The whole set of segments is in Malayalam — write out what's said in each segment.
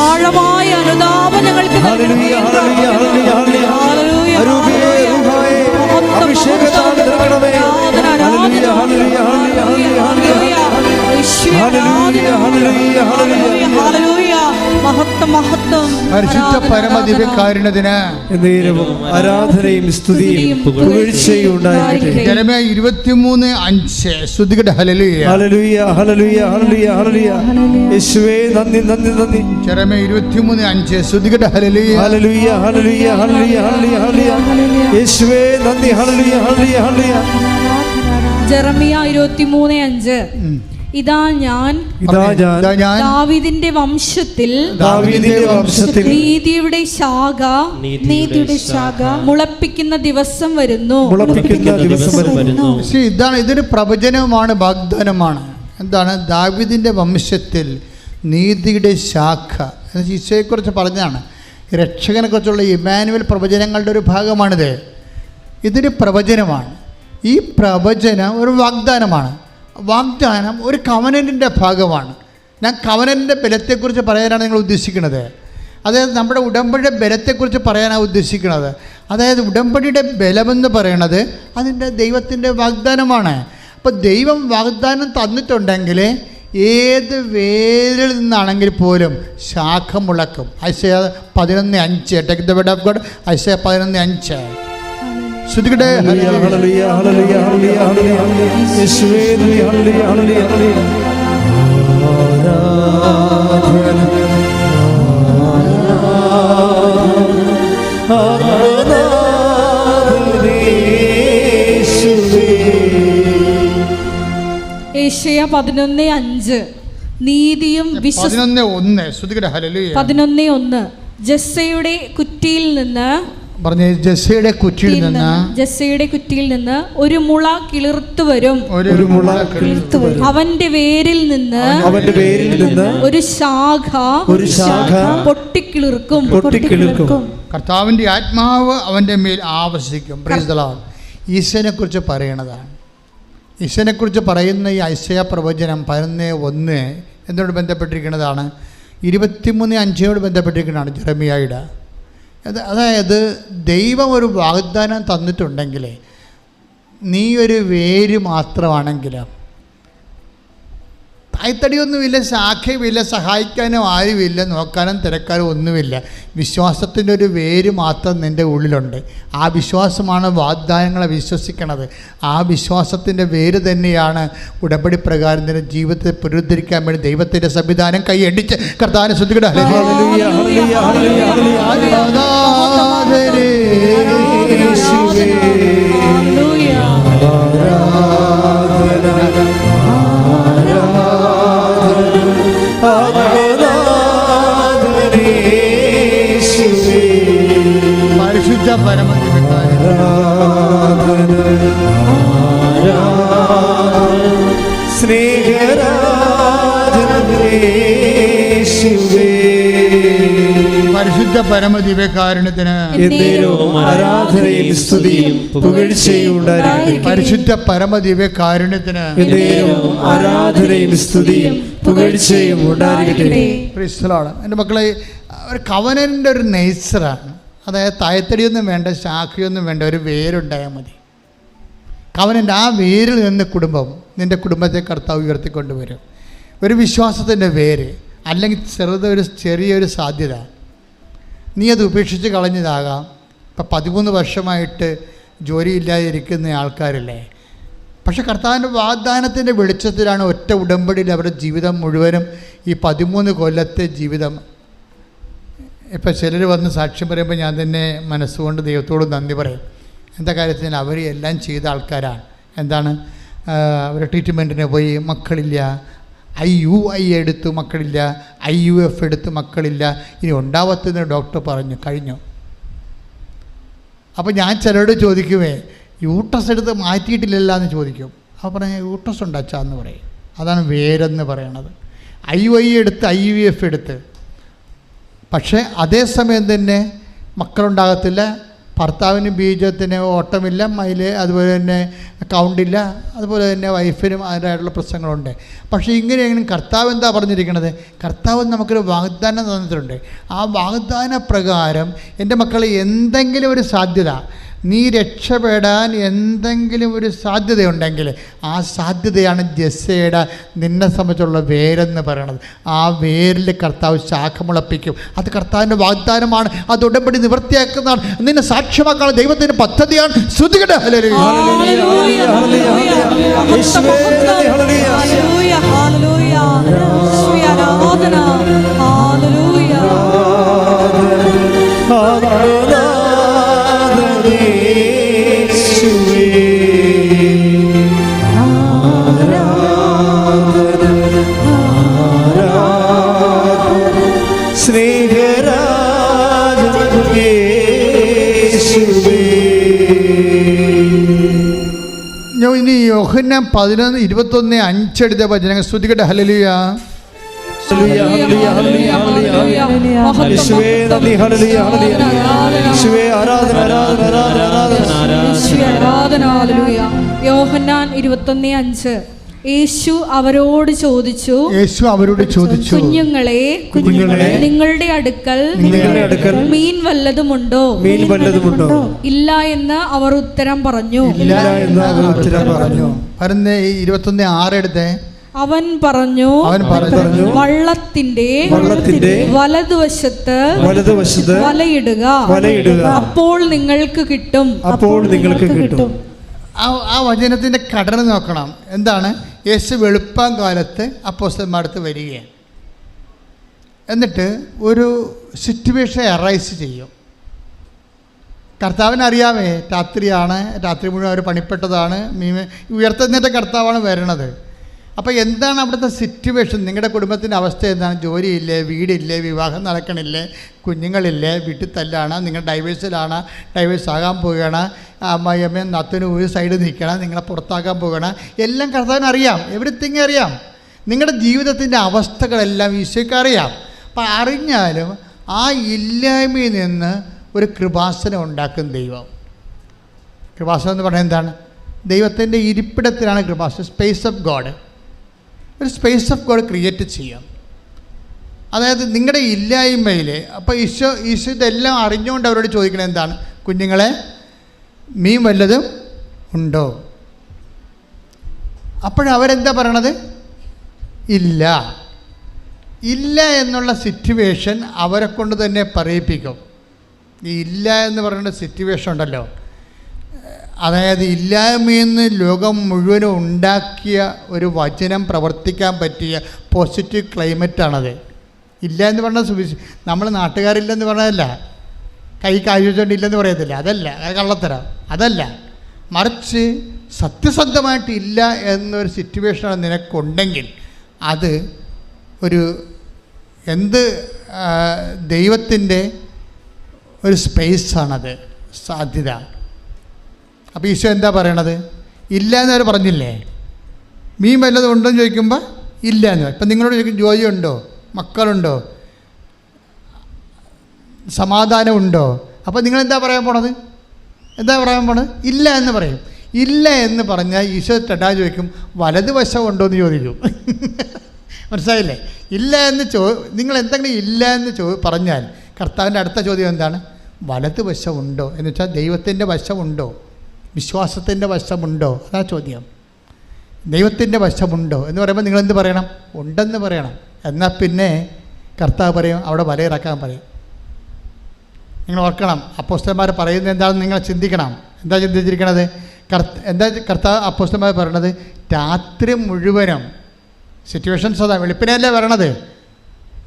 ആഴമായ അനുതാപം ഞങ്ങൾക്ക് ഹല്ലേലൂയ. പരിശുദ്ധ ആരാധന, പരമ ആരാധന. ദിവ്യകാരുണ്യത്തിന് എന്നേരവും ആരാധനയും സ്തുതിയും പുകഴ്ചയും ഉണ്ടായിരിക്കട്ടെ. ജനമേ ഇരുപത്തിമൂന്ന് അഞ്ച്. ശ്രുതികട ഹലലുയ ഹല്ലേലൂയ ഹല്ലേലൂയ ഹല്ലേലൂയ ഹല്ലേലൂയ. യേശുവേ നന്ദി നന്ദി നന്ദി. ജനമേ ഇരുപത്തിമൂന്ന് അഞ്ച്. ശ്രുതികട ഹലലുയ ഹല്ലേലൂയ ഹല്ലേലൂയ ഹല്ലേലൂയ ഹല്ലേലൂയ ഹല്ലേലൂയ. യേശുവേ നന്ദി. ഹല്ലേലൂയ ഹല്ലേലൂയ ഹല്ലേലൂയ. ജെറമിയ ഇരുപത്തിമൂന്ന് അഞ്ച്. ഇതാ ഞാൻ ഇതാ ഞാൻ ദാവീദിന്റെ വംശത്തിൽ ദാവീദിന്റെ വംശത്തിൽ നീതിയുടെ ശാഖ നീതിയുടെ ശാഖ മുളപ്പിക്കുന്ന ദിവസം വരുന്നു. മുളപ്പിക്കുന്ന ദിവസം വരുന്നു. പക്ഷേ ഇതാണ് ഇതൊരു പ്രവചനവുമാണ് വാഗ്ദാനമാണ്. എന്താണ്? ദാവിദിന്റെ വംശത്തിൽ നീതിയുടെ ശാഖ. എന്ന് ഈശോയെക്കുറിച്ച് പറഞ്ഞതാണ്. രക്ഷകനെക്കുറിച്ചുള്ള ഇമാനുവൽ പ്രവചനങ്ങളുടെ ഒരു ഭാഗമാണിത്. ഇതൊരു പ്രവചനമാണ്. ഈ പ്രവചനം ഒരു വാഗ്ദാനമാണ്. വാഗ്ദാനം ഒരു കവനന്റെ ഭാഗമാണ്. ഞാൻ കവനന്റെ ബലത്തെക്കുറിച്ച് പറയാനാണ് നിങ്ങൾ ഉദ്ദേശിക്കുന്നത്. അതായത് നമ്മുടെ ഉടമ്പടിയുടെ ബലത്തെക്കുറിച്ച് പറയാനാണ് ഉദ്ദേശിക്കുന്നത്. അതായത് ഉടമ്പടിയുടെ ബലമെന്ന് പറയണത് അതിന്റെ ദൈവത്തിന്റെ വാഗ്ദാനമാണ്. അപ്പോൾ ദൈവം വാഗ്ദാനം തന്നിട്ടുണ്ടെങ്കിൽ ഏത് വേരിൽ നിന്നാണെങ്കിൽ പോലും ശാഖ മുളക്കും. ഐശയ പതിനൊന്ന് അഞ്ച്. Take the bed of God ഐശയ പതിനൊന്ന് അഞ്ച്. യേശുവേ ഏഷ്യ പതിനൊന്ന് അഞ്ച്. നീതിയും ഒന്ന്. പതിനൊന്ന് ഒന്ന്. ജസ്സയുടെ കുറ്റിയിൽ നിന്ന് പറഞ്ഞ ജസ്സയുടെ കുറ്റിയിൽ നിന്ന് ജസ്സയുടെ കുറ്റിയിൽ നിന്ന് ഒരു മുള കിളിർത്തു വരും. ഒരു മുള കിളിർത്തു വരും. അവന്റെ വേരിൽ നിന്ന് അവന്റെ വേരിൽ നിന്ന് ഒരു ശാഖ ഒരു ശാഖ പൊട്ടിക്കിളിർക്കും. പൊട്ടിക്കിളിർക്കും. കർത്താവിന്റെ ആത്മാവ് അവന്റെ മേൽ ആവശ്യിക്കും പ്രീസ്തലാണ് ഈശോനെക്കുറിച്ച് പറയണതാണ്. ഈശോനെക്കുറിച്ച് പറയുന്ന ഈ ഐശയ പ്രവചനം പതിനൊന്ന് ഒന്ന് എന്നോട് ബന്ധപ്പെട്ടിരിക്കുന്നതാണ്. ഇരുപത്തിമൂന്ന് അഞ്ചിനോട് ബന്ധപ്പെട്ടിരിക്കുന്നതാണ് ജെറമിയായുടെ. അതായത് ദൈവം ഒരു വാഗ്ദാനം തന്നിട്ടുണ്ടെങ്കിൽ നീ ഒരു വേര് മാത്രമാണെങ്കിൽ തായ്തടിയൊന്നുമില്ല ശാഖയുമില്ല സഹായിക്കാനും ആരുമില്ല നോക്കാനും തിരക്കാനും ഒന്നുമില്ല. വിശ്വാസത്തിന്റെ ഒരു വേര് മാത്രം നിന്റെ ഉള്ളിലുണ്ട്. ആ വിശ്വാസമാണ് വാഗ്ദാനങ്ങളെ വിശ്വസിക്കണത്. ആ വിശ്വാസത്തിന്റെ വേര് തന്നെയാണ് ഉടമ്പടി പ്രകാരം നിന്റെ ജീവിതത്തെ പുനരുദ്ധരിക്കാൻ വേണ്ടി ദൈവത്തിന്റെ സംവിധാനം കൈയടിച്ച് കർത്താവിനെ ശ്രദ്ധിക്കട്ടെ പരിശുദ്ധ പരമദിവ്യകാരൻ പരിശുദ്ധ പരമദിവ്യകാരണത്തിന് എന്നേരവും ആരാധനയും സ്തുതിയും പുകഴ്ചയും ഉണ്ടായിരിക്കട്ടെ പരിശുദ്ധ പരമദിവ്യകാരുണ്യത്തിന് ആരാധനയും സ്തുതിയും പുകഴ്ചയും ഉണ്ടായിരിക്കട്ടെ. പ്രിസ്തലാണ് എന്റെ മക്കളെ ഒരു കവനന്റെ ഒരു നേച്ചറാണ് അതായത് തായത്തടിയൊന്നും വേണ്ട ശാഖയൊന്നും വേണ്ട ഒരു വേരുണ്ടായാൽ മതി. കവനന്റെ ആ വേരിൽ നിന്ന് കുടുംബം നിന്റെ കുടുംബത്തെ കർത്താവ് ഉയർത്തിക്കൊണ്ടുവരും. ഒരു വിശ്വാസത്തിന്റെ വേര് അല്ലെങ്കിൽ ചെറുതൊരു ചെറിയൊരു സാധ്യത. നീ അത് ഉപേക്ഷിച്ച് കളഞ്ഞതാകാം. ഇപ്പം പതിമൂന്ന് വർഷമായിട്ട് ജോലിയില്ലാതെ ഇരിക്കുന്ന ആൾക്കാരല്ലേ? പക്ഷെ കർത്താവിന്റെ വാഗ്ദാനത്തിന്റെ വെളിച്ചത്തിലാണ് ഒറ്റ ഉടമ്പടിയിൽ അവരുടെ ജീവിതം മുഴുവനും ഈ പതിമൂന്ന് കൊല്ലത്തെ ജീവിതം ഇപ്പം ചിലർ വന്ന് സാക്ഷ്യം പറയുമ്പോൾ ഞാൻ തന്നെ മനസ്സുകൊണ്ട് ദൈവത്തോട് നന്ദി പറയും. എന്താ കാര്യത്തിൽ അവർ എല്ലാം ചെയ്ത ആൾക്കാരാണ്. എന്താണ്? അവർ ട്രീറ്റ്മെന്റിന് പോയി മക്കളില്ല. ഐ യു ഐ എടുത്തു മക്കളില്ല. ഐ യു എഫ് എടുത്ത് മക്കളില്ല. ഇനി ഉണ്ടാവത്തെന്ന് ഡോക്ടർ പറഞ്ഞു കഴിഞ്ഞു. അപ്പോൾ ഞാൻ ചിലരോട് ചോദിക്കുമേ യൂട്ടസ് എടുത്ത് മാറ്റിയിട്ടില്ലല്ല എന്ന് ചോദിക്കും. അപ്പോൾ പറഞ്ഞ യൂട്ടസ് ഉണ്ടാച്ചാന്ന് പറയും. അതാണ് വേരെന്ന് പറയണത്. ഐ ഐ എടുത്ത് ഐ യു എഫ് എടുത്ത്. പക്ഷേ അതേസമയം തന്നെ മക്കളുണ്ടാകത്തില്ല ഭർത്താവിന് ബീജത്തിന് ഓട്ടമില്ല മയിൽ അതുപോലെ തന്നെ കൗണ്ടില്ല അതുപോലെ തന്നെ വൈഫിനും അതിന്റെതായിട്ടുള്ള പ്രശ്നങ്ങളുണ്ട്. പക്ഷേ ഇങ്ങനെയെങ്കിലും കർത്താവ് എന്താ പറഞ്ഞിരിക്കുന്നത് കർത്താവ് നമുക്കൊരു വാഗ്ദാനം തന്നിട്ടുണ്ട്. ആ വാഗ്ദാന പ്രകാരം എന്റെ മക്കളെ എന്തെങ്കിലും ഒരു സാധ്യത നീ രക്ഷപ്പെടാൻ എന്തെങ്കിലും ഒരു സാധ്യതയുണ്ടെങ്കിൽ ആ സാധ്യതയാണ് ജസ്സയുടെ നിന്നെ സംബന്ധിച്ചുള്ള വേരെന്ന് പറയണത്. ആ വേരിൽ കർത്താവ് ശാഖ മുളപ്പിക്കും. അത് കർത്താവിന്റെ വാഗ്ദാനമാണ്. അത് ഉടമ്പടി നിവൃത്തിയാക്കുന്നതാണ്. നിന്നെ സാക്ഷ്യമാക്കാനുള്ള ദൈവത്തിന്റെ പദ്ധതിയാണ്. ശ്രുതികട്ടെ ഹല്ലേലൂയ. യോഹന്നാൻ പതിനൊന്ന് ഇരുപത്തൊന്ന് അഞ്ചെടുത്ത വചനങ്ങൾ. ശ്രുതികട്ടെ ഹലലിയ യേശുവേ നന്ദി. ഹല്ലേലൂയ ഹല്ലേലൂയ. യേശുവേ ആരാധന ആരാധന ആരാധന ആരാധന. യേശുവേ, ആരാധന. ഹല്ലേലൂയ. യോഹന്നാൻ ഇരുപത്തൊന്ന് അഞ്ച്. യേശു അവരോട് ചോദിച്ചു യേശു അവരോട് ചോദിച്ചു കുഞ്ഞുങ്ങളെ കുഞ്ഞുങ്ങളെ, നിങ്ങളുടെ അടുക്കൽ നിങ്ങളുടെ അടുക്കൽ മീൻ വല്ലതുമുണ്ടോ? മീൻ വല്ലതുമുണ്ടോ? ഇല്ല എന്ന് അവർ ഉത്തരം പറഞ്ഞു. ഇല്ല എന്ന് അവർ ഉത്തരം പറഞ്ഞു. പറഞ്ഞ ഇരുപത്തൊന്ന് ആറെടുത്തേ അവൻ പറഞ്ഞു അവൻ പറഞ്ഞു വള്ളത്തിന്റെ വള്ളത്തിന്റെ വലതുവശത്ത് വലതുവശത്ത് വലയിടുക. വലയിടുക. അപ്പോൾ നിങ്ങൾക്ക് കിട്ടും. അപ്പോൾ നിങ്ങൾക്ക് കിട്ടും. ആ ആ വചനത്തിന്റെ ഘടന നോക്കണം. എന്താണ്? യേശു വെളുപ്പാൻ കാലത്ത് അപ്പോസ്റ്റന്മാരടുത്ത് വരികയാണ്. എന്നിട്ട് ഒരു സിറ്റുവേഷൻ അറൈസ് ചെയ്യും. കർത്താവിന് അറിയാമേ രാത്രിയാണ് രാത്രി മുഴുവൻ അവർ പണിപ്പെട്ടതാണ് മീൻ ഉയർത്തുന്നതിന്റെ കർത്താവാണ് വരണത്. അപ്പോൾ എന്താണ് അവിടുത്തെ സിറ്റുവേഷൻ നിങ്ങളുടെ കുടുംബത്തിന്റെ അവസ്ഥ എന്താണ്? ജോലിയില്ലേ വീടില്ലേ വിവാഹം നടക്കണില്ലേ കുഞ്ഞുങ്ങളില്ലേ വീട്ടിൽ തല്ലാണ് നിങ്ങൾ ഡൈവേഴ്സിലാണ് ഡൈവേഴ്സ് ആകാൻ പോവുകയാണ് അമ്മയമ്മയും നത്തിനും ഒരു സൈഡ് നിൽക്കണം നിങ്ങളെ പുറത്താക്കാൻ പോവുകയാണ്. എല്ലാം കർത്താവിന് അറിയാം. എവറിത്തിങ് അറിയാം. നിങ്ങളുടെ ജീവിതത്തിന്റെ അവസ്ഥകളെല്ലാം ഈശോയ്ക്ക് അറിയാം. അപ്പം അറിഞ്ഞാലും ആ ഇല്ലായ്മയിൽ നിന്ന് ഒരു കൃപാസനം ഉണ്ടാക്കും ദൈവം. കൃപാസനം എന്ന് പറഞ്ഞാൽ എന്താണ്? ദൈവത്തിന്റെ ഇരിപ്പിടത്തിലാണ് കൃപാസനം. സ്പേസ് ഓഫ് ഗോഡ് ഒരു സ്പേസ് ഓഫ് ഗോഡ് ക്രിയേറ്റ് ചെയ്യാം. അതായത് നിങ്ങളുടെ ഇല്ലായ്മയിൽ അപ്പോൾ ഈശോ ഈശോ ഇതെല്ലാം അറിഞ്ഞുകൊണ്ട് അവരോട് ചോദിക്കണത് എന്താണ്? കുഞ്ഞുങ്ങളെ മീൻ വല്ലതും ഉണ്ടോ? അപ്പോഴവരെന്താ പറയണത്? ഇല്ല. ഇല്ല എന്നുള്ള സിറ്റുവേഷൻ അവരെ കൊണ്ട് തന്നെ പറയിപ്പിക്കും. ഈ ഇല്ല എന്ന് പറയുന്ന സിറ്റുവേഷൻ ഉണ്ടല്ലോ. അതായത് ഇല്ലായ്മയിൽ നിന്ന് ലോകം മുഴുവനും ഉണ്ടാക്കിയ ഒരു വചനം പ്രവർത്തിക്കാൻ പറ്റിയ പോസിറ്റീവ് ക്ലൈമറ്റാണത് ഇല്ല എന്ന് പറഞ്ഞാൽ സുവിശ് നമ്മൾ നാട്ടുകാരില്ലെന്ന് പറഞ്ഞതല്ല. കൈ കാഴ്ചകൊണ്ട് ഇല്ലെന്ന് പറയത്തില്ല. അതല്ല. അത് കള്ളത്തരം. അതല്ല. മറിച്ച് സത്യസന്ധമായിട്ട് ഇല്ല എന്നൊരു സിറ്റുവേഷനാണ് നിനക്കുണ്ടെങ്കിൽ അത് ഒരു എന്ത് ദൈവത്തിന്റെ ഒരു സ്പേസാണത് സാധ്യത. അപ്പോൾ ഈശോ എന്താ പറയണത്? ഇല്ല എന്നവർ പറഞ്ഞില്ലേ? മീൻ വല്ലതും ഉണ്ടോ എന്ന് ചോദിക്കുമ്പോൾ ഇല്ല എന്ന്. ഇപ്പം നിങ്ങളോട് ചോദിക്കും ഉണ്ടോ? മക്കളുണ്ടോ? സമാധാനമുണ്ടോ? അപ്പോൾ നിങ്ങൾ എന്താ പറയാൻ പോണത്? എന്താ പറയാൻ പോണത്? ഇല്ല എന്ന് പറയും. ഇല്ല എന്ന് പറഞ്ഞാൽ ഈശോ ടെട്ടാ ചോദിക്കും വലതുവശം ഉണ്ടോ എന്ന് ചോദിക്കും. മനസ്സിലായില്ലേ? ഇല്ല എന്ന് ചോ നിങ്ങൾ എന്തെങ്കിലും ഇല്ല എന്ന് ചോ പറഞ്ഞാൽ കർത്താവിന്റെ അടുത്ത ചോദ്യം എന്താണ്? വലതുവശം ഉണ്ടോ? എന്ന് വെച്ചാൽ ദൈവത്തിന്റെ വശമുണ്ടോ വിശ്വാസത്തിന്റെ വശമുണ്ടോ? അതാ ചോദ്യം. ദൈവത്തിന്റെ വശമുണ്ടോ? എന്ന് പറയുമ്പോൾ നിങ്ങൾ എന്ത് പറയണം? ഉണ്ടെന്ന് പറയണം. എന്നാൽ പിന്നെ കർത്താവ് പറയും അവിടെ വലയിറക്കാൻ പറയും. നിങ്ങൾ ഓർക്കണം അപ്പോസ്റ്റന്മാർ പറയുന്നത് എന്താണെന്ന് നിങ്ങൾ ചിന്തിക്കണം. എന്താ ചിന്തിച്ചിരിക്കണത്? കർത്ത എന്താ കർത്താവ് അപ്പോസ്റ്റന്മാർ പറയണത്? രാത്രി മുഴുവനും സിറ്റുവേഷൻസ് അതാ വെളുപ്പിനെയല്ലേ വരണത്?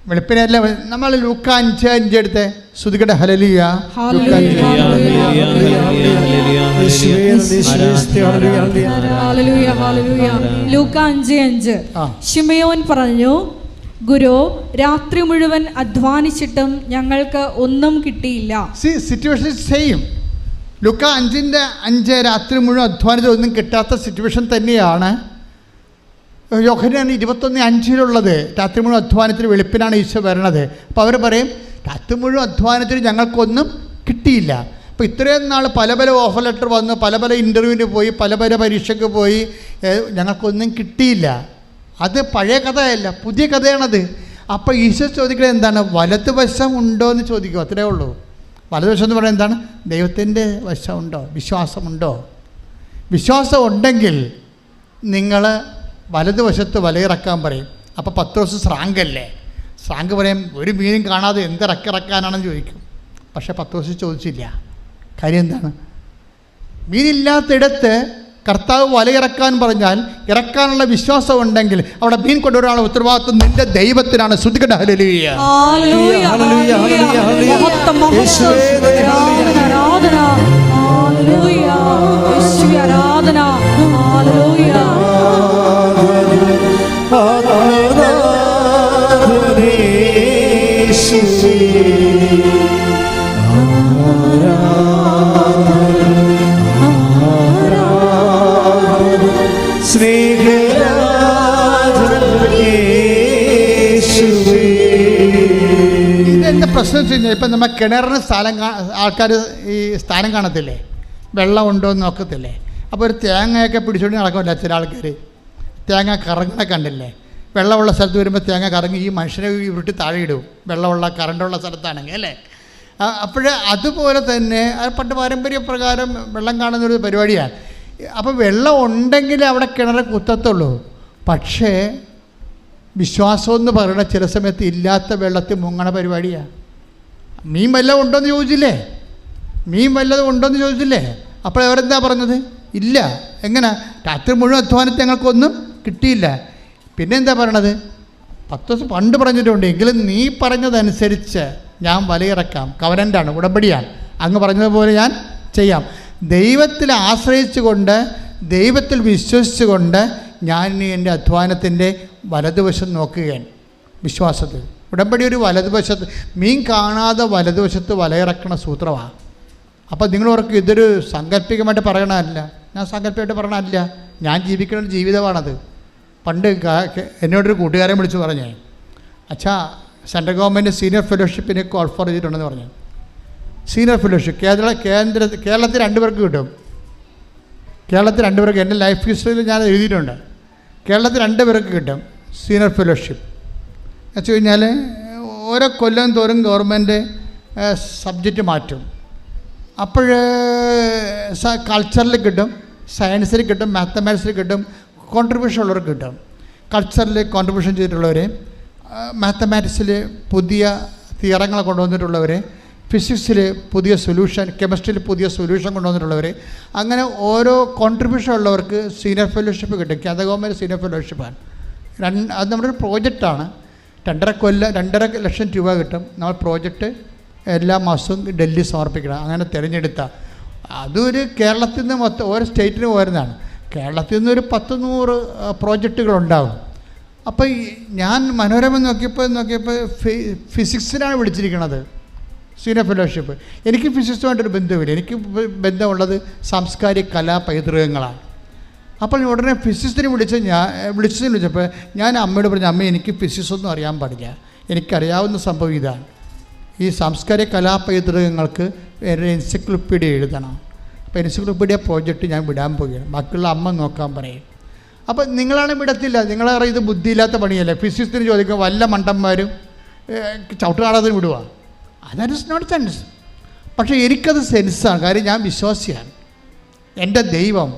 വെളുപ്പിനല്ലേ നമ്മൾ ലൂക്ക അഞ്ച് അഞ്ച് എടുത്ത്. ശ്രുതികട ഹലലിയ ഹല്ലേലൂയ, ഹല്ലേലൂയ, യേശുവേ നന്ദി, ഹല്ലേലൂയ, ഹല്ലേലൂയ. ഹല്ലേലൂയ, ഹല്ലേലൂയ. ലൂക്ക അഞ്ച് അഞ്ച്. ഷിമയോൻ പറഞ്ഞു ഗുരു രാത്രി മുഴുവൻ അധ്വാനിച്ചിട്ടും ഞങ്ങൾക്ക് ഒന്നും കിട്ടിയില്ല. സി സിറ്റുവേഷൻ സെയിം ലുക്ക അഞ്ചിന്റെ അഞ്ച് രാത്രി മുഴുവൻ അധ്വാനിച്ച് ഒന്നും കിട്ടാത്ത സിറ്റുവേഷൻ തന്നെയാണ്. യോഹനാണ് ഇരുപത്തൊന്ന് അഞ്ചിലുള്ളത് രാത്രി മുഴുവൻ അധ്വാനത്തിൽ വെളുപ്പിനാണ് ഈശോ വരണത്. അപ്പോൾ അവർ പറയും രാത്രി മുഴുവൻ അധ്വാനത്തിന് ഞങ്ങൾക്കൊന്നും കിട്ടിയില്ല. അപ്പോൾ ഇത്രയും നാൾ പല പല ഓഫർ ലെറ്റർ വന്ന് പല പല ഇന്റർവ്യൂവിന് പോയി പല പല പരീക്ഷയ്ക്ക് പോയി ഞങ്ങൾക്കൊന്നും കിട്ടിയില്ല. അത് പഴയ കഥയല്ല പുതിയ കഥയാണത്. അപ്പോൾ ഈശോ ചോദിക്കുന്നത് എന്താണ്? വലത് വശം ഉണ്ടോ? എന്ന് ചോദിക്കും അത്രേ ഉള്ളൂ. വലതുവശം എന്ന് പറയുന്നത് എന്താണ്? ദൈവത്തിന്റെ വശമുണ്ടോ വിശ്വാസമുണ്ടോ? വിശ്വാസം ഉണ്ടെങ്കിൽ നിങ്ങൾ വലതുവശത്ത് വലയിറക്കാൻ പറയും. അപ്പോൾ പത്ത് ദിവസം സ്രാങ്കല്ലേ സ്രാങ്ക് പറയും ഒരു മീനും കാണാതെ എന്ത് ഇറക്കിറക്കാനാണെന്ന് ചോദിക്കും. പക്ഷെ പത്ത് ദിവസം ചോദിച്ചില്ല. കാര്യം എന്താണ്? മീനില്ലാത്തിടത്ത് കർത്താവ് വലയിറക്കാൻ പറഞ്ഞാൽ ഇറക്കാനുള്ള വിശ്വാസം ഉണ്ടെങ്കിൽ അവിടെ മീൻ കൊണ്ടുവരാനുള്ള ഉത്തരവാദിത്വം നിന്റെ ദൈവത്തിനാണ്. ശ്രദ്ധിക്കേണ്ട ഹല്ലേലൂയ. ഹല്ലേലൂയ, ഇതെന്താ പ്രശ്നം വെച്ച് കഴിഞ്ഞാൽ ഇപ്പം നമ്മൾ കിണറിന് സ്ഥലം ആൾക്കാർ ഈ സ്ഥാനം കാണത്തില്ലേ? വെള്ളം ഉണ്ടോ എന്ന് നോക്കത്തില്ലേ? അപ്പോൾ ഒരു തേങ്ങയൊക്കെ പിടിച്ചുകൊണ്ട് നടക്കുമല്ലോ ചില ആൾക്കാർ തേങ്ങ കറങ്ങണ കണ്ടില്ലേ? വെള്ളമുള്ള സ്ഥലത്ത് വരുമ്പോൾ തേങ്ങ കറങ്ങി ഈ മനുഷ്യനെ ഉരുട്ടി താഴെ ഇടും. വെള്ളമുള്ള കറണ്ടുള്ള സ്ഥലത്താണെങ്കിൽ അല്ലേ? അപ്പോൾ അതുപോലെ തന്നെ പണ്ട് പാരമ്പര്യ പ്രകാരം വെള്ളം കാണുന്നൊരു പരിപാടിയാണ്. അപ്പോൾ വെള്ളം ഉണ്ടെങ്കിൽ അവിടെ കിണറ് കുത്തത്തുള്ളൂ. പക്ഷേ വിശ്വാസം എന്ന് പറയുന്ന ചില സമയത്ത് ഇല്ലാത്ത വെള്ളത്തിൽ മുങ്ങണ പരിപാടിയാണ് മീൻ വല്ലതും ഉണ്ടോയെന്ന് ചോദിച്ചില്ലേ? മീൻ വല്ലതും ഉണ്ടോയെന്ന് ചോദിച്ചില്ലേ? അപ്പോൾ അവരെന്താ പറഞ്ഞത്? ഇല്ല. എങ്ങനെ? രാത്രി മുഴുവൻ അധ്വാനത്തെ ഞങ്ങൾക്കൊന്നും കിട്ടിയില്ല. പിന്നെ എന്താ പറയണത്? പത്ത് ദിവസം പണ്ട് പറഞ്ഞിട്ടുണ്ട് എങ്കിലും നീ പറഞ്ഞതനുസരിച്ച് ഞാൻ വലയിറക്കാം. കവനന്റാണ് ഉടമ്പടിയാണ്. അങ്ങ് പറഞ്ഞതുപോലെ ഞാൻ ചെയ്യാം. ദൈവത്തിൽ ആശ്രയിച്ചുകൊണ്ട് ദൈവത്തിൽ വിശ്വസിച്ചുകൊണ്ട് ഞാൻ ഇനി എന്റെ അധ്വാനത്തിന്റെ വലതുവശം നോക്കുകയാണ് വിശ്വാസത്തിൽ. ഉടമ്പടി ഒരു വലതുവശത്ത് മീൻ കാണാതെ വലതുവശത്ത് വലയിറക്കണ സൂത്രമാണ് അപ്പോൾ നിങ്ങൾ ഓർക്കും ഇതൊരു സാങ്കല്പികമായിട്ട് പറയണമല്ല ഞാൻ സാങ്കല്പികമായിട്ട് പറയണമല്ല ഞാൻ ജീവിക്കുന്ന ഒരു ജീവിതമാണത്. പണ്ട് എന്നോടൊരു കൂട്ടുകാരൻ വിളിച്ച് പറഞ്ഞേ അച്ഛാ സെൻട്രൽ ഗവൺമെന്റ് സീനിയർ ഫെലോഷിപ്പിന് കോൾ ചെയ്തിട്ടുണ്ടെന്ന് പറഞ്ഞു. സീനിയർ ഫെലോഷിപ്പ് കേരള കേന്ദ്ര കേരളത്തിൽ രണ്ട് പേർക്ക് കിട്ടും. കേരളത്തിൽ രണ്ട് പേർക്ക് എന്റെ ലൈഫ് ഹിസ്റ്ററിയിൽ ഞാൻ എഴുതിയിട്ടുണ്ട്. കേരളത്തിൽ രണ്ട് പേർക്ക് കിട്ടും സീനിയർ ഫെലോഷിപ്പ്. വെച്ച് കഴിഞ്ഞാൽ ഓരോ കൊല്ലം തോറും ഗവൺമെന്റ് സബ്ജക്റ്റ് മാറ്റും. അപ്പോൾ കൾച്ചറിൽ കിട്ടും സയൻസിൽ കിട്ടും മാത്തമാറ്റിക്സിൽ കിട്ടും കോൺട്രിബ്യൂഷൻ ഉള്ളവർക്ക് കിട്ടും. കൾച്ചറിൽ കോൺട്രിബ്യൂഷൻ ചെയ്തിട്ടുള്ളവർ മാത്തമാറ്റിക്സിൽ പുതിയ തിയറങ്ങൾ കൊണ്ടുവന്നിട്ടുള്ളവർ ഫിസിക്സിൽ പുതിയ സൊല്യൂഷൻ കെമിസ്ട്രിയിൽ പുതിയ സൊല്യൂഷൻ കൊണ്ടുവന്നിട്ടുള്ളവർ അങ്ങനെ ഓരോ കോൺട്രിബ്യൂഷൻ ഉള്ളവർക്ക് സീനിയർ ഫെലോഷിപ്പ് കിട്ടും. കേന്ദ്ര ഗവൺമെന്റ് സീനിയർ ഫെലോഷിപ്പാണ് രണ്ട് അത് നമ്മുടെ ഒരു പ്രോജക്റ്റാണ് രണ്ടര കൊല്ലം രണ്ടര ലക്ഷം രൂപ കിട്ടും. നമ്മൾ പ്രോജക്റ്റ് എല്ലാ മാസവും ഡൽഹി സമർപ്പിക്കണം. അങ്ങനെ തിരഞ്ഞെടുത്ത. അതൊരു കേരളത്തിൽ നിന്ന് മൊത്തം ഓരോ സ്റ്റേറ്റിന് വരുന്നതാണ് കേരളത്തിൽ നിന്ന് ഒരു പത്ത് നൂറ് പ്രോജക്റ്റുകളുണ്ടാകും അപ്പോൾ ഞാൻ മനോരമ നോക്കിയപ്പോൾ നോക്കിയപ്പോൾ ഫിസിക്സിനാണ് വിളിച്ചിരിക്കുന്നത് സീനിയർ ഫെലോഷിപ്പ്. എനിക്ക് ഫിസിക്സുമായിട്ടൊരു ബന്ധമില്ല എനിക്ക് ബന്ധമുള്ളത് സാംസ്കാരിക കലാ പൈതൃകങ്ങളാണ്. അപ്പോൾ ഉടനെ ഫിസിക്സിന് വിളിച്ച് ഞാൻ വിളിച്ചതിന് വിളിച്ചപ്പോൾ ഞാൻ അമ്മയോട് പറഞ്ഞു അമ്മ എനിക്ക് ഫിസിക്സ് ഒന്നും അറിയാൻ പാടില്ല. എനിക്കറിയാവുന്ന സംഭവം ഇതാണ്. ഈ സാംസ്കാരിക കലാ പൈതൃകങ്ങൾക്ക് ഒരു എൻസിക്ലോപ്പീഡിയ എഴുതണം. അപ്പോൾ എൻസിക്ലോപ്പീഡിയ പ്രോജക്റ്റ് ഞാൻ വിടാൻ പോവുകയാണ്. ബാക്കിയുള്ള അമ്മ നോക്കാൻ പറയും. അപ്പോൾ നിങ്ങളാണ് വിടത്തില്ല. നിങ്ങളെ ഇത് ബുദ്ധിയില്ലാത്ത പണിയല്ലേ? ഫിസിക്സിന് ചോദിക്കുക വല്ല മണ്ടന്മാരും ചവിട്ടുകാടാതിന് വിടുക അതാണ് നോട്ട് സെൻസ് പക്ഷേ എനിക്കത് സെൻസാണ് കാര്യം ഞാൻ വിശ്വാസിയാണ്. എന്റെ ദൈവം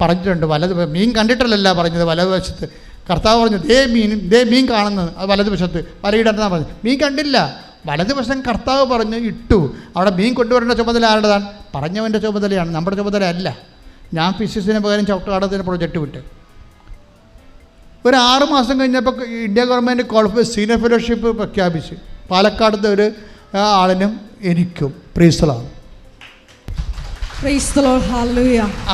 പറഞ്ഞിട്ടുണ്ട് വലത് മീൻ കണ്ടിട്ടല്ലല്ല പറഞ്ഞത് വലതുവശത്ത് കർത്താവ് പറഞ്ഞു ദേ മീൻ ദേ മീൻ കാണുന്നത് അത് വലതുവശത്ത് വലയിടണ്ടെന്നാണ് പറഞ്ഞത്. മീൻ കണ്ടില്ല. വലതുവശം കർത്താവ് പറഞ്ഞു ഇട്ടു. അവിടെ മീൻ കൊണ്ടുവരേണ്ട ചുമതല ആരുടേതാണ്? പറഞ്ഞവന്റെ ചുമതലയാണ് നമ്മുടെ ചുമതല അല്ല. ഞാൻ ഫിസിക്സിന് പകരം ചവിട്ടുകാടത്തിന് പ്രൊജക്റ്റ് വിട്ട്. ഒരു ആറ് മാസം കഴിഞ്ഞപ്പോൾ India government qualify senior fellowship പ്രഖ്യാപിച്ച്. പാലക്കാടത്തെ ഒരു ആളിനും എനിക്കും പ്രീസലാണ്.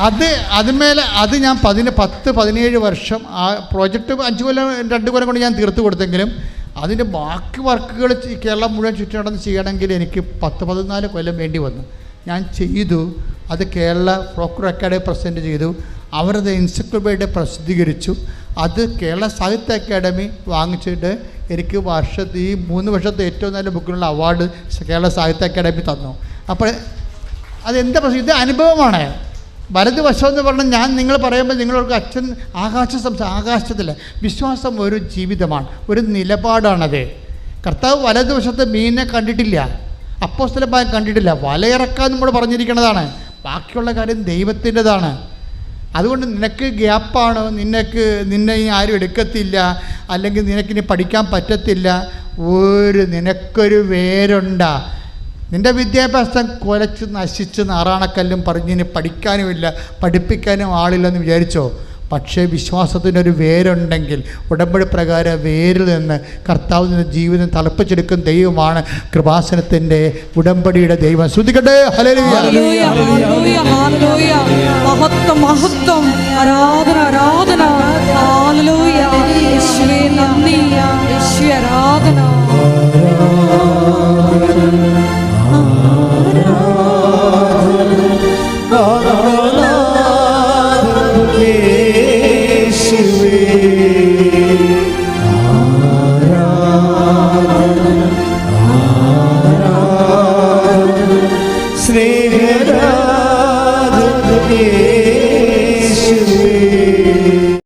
അത് അതിന്മേലെ അത് ഞാൻ പതിന് പത്ത് പതിനേഴ് വർഷം ആ പ്രോജക്റ്റ് അഞ്ച് കൊല്ലം രണ്ട് കൊല്ലം കൊണ്ട് ഞാൻ തീർത്ത് കൊടുത്തെങ്കിലും അതിന്റെ ബാക്കി വർക്കുകൾ കേരളം മുഴുവൻ ചുറ്റി നടന്ന് ചെയ്യണമെങ്കിൽ എനിക്ക് പത്ത് പതിനാല് കൊല്ലം വേണ്ടി വന്നു. ഞാൻ ചെയ്തു. അത് കേരള ഫോക്കർ അക്കാഡമി പ്രസന്റ് ചെയ്തു. അവരത് എൻസിക്ലോപീഡിയ പ്രസിദ്ധീകരിച്ചു. അത് കേരള സാഹിത്യ അക്കാദമി വാങ്ങിച്ചിട്ട് എനിക്ക് വർഷത്തെ ഈ മൂന്ന് വർഷത്തെ ഏറ്റവും നല്ല ബുക്കിനുള്ള അവാർഡ് കേരള സാഹിത്യ അക്കാദമി തന്നു. അപ്പോൾ അതെന്താ പ്രശ്നം? ഇത് അനുഭവമാണ്. വലതുവശം എന്ന് പറഞ്ഞാൽ ഞാൻ നിങ്ങൾ പറയുമ്പോൾ നിങ്ങളോർക്ക് അച്ഛൻ ആകാശ സംസ ആകാശത്തില്ല വിശ്വാസം ഒരു ജീവിതമാണ് ഒരു നിലപാടാണത്. കർത്താവ് വലതുവശത്ത് മീനിനെ കണ്ടിട്ടില്ല. അപ്പോസ്തലന്മാർ കണ്ടിട്ടില്ല. വലയിറക്കാൻ നമ്മൾ പറഞ്ഞിരിക്കുന്നതാണ് ബാക്കിയുള്ള കാര്യം ദൈവത്തിന്റെതാണ്. അതുകൊണ്ട് നിനക്ക് ഗ്യാപ്പാണ്. നിനക്ക് നിന്നെ ഇനി ആരും എടുക്കത്തില്ല. അല്ലെങ്കിൽ നിനക്കിനി പഠിക്കാൻ പറ്റത്തില്ല. ഒരു നിനക്കൊരു വേരുണ്ടാ. നിന്റെ വിദ്യാഭ്യാസം കുലച്ച് നശിച്ച് നാറാണക്കല്ലും പറഞ്ഞിനി പഠിക്കാനുമില്ല. പഠിപ്പിക്കാനും ആളില്ലെന്ന് വിചാരിച്ചോ? പക്ഷേ വിശ്വാസത്തിനൊരു വേരുണ്ടെങ്കിൽ ഉടമ്പടി പ്രകാരം വേരിൽ നിന്ന് കർത്താവ് നിന്ന് ജീവിതം തളപ്പിച്ചെടുക്കുന്ന ദൈവമാണ് കൃപാസനത്തിന്റെ ഉടമ്പടിയുടെ ദൈവം. ശ്രദ്ധിക്കട്ടെ ഹലോ. മഹത്വം മഹത്വം. ആരാധന ആരാധന.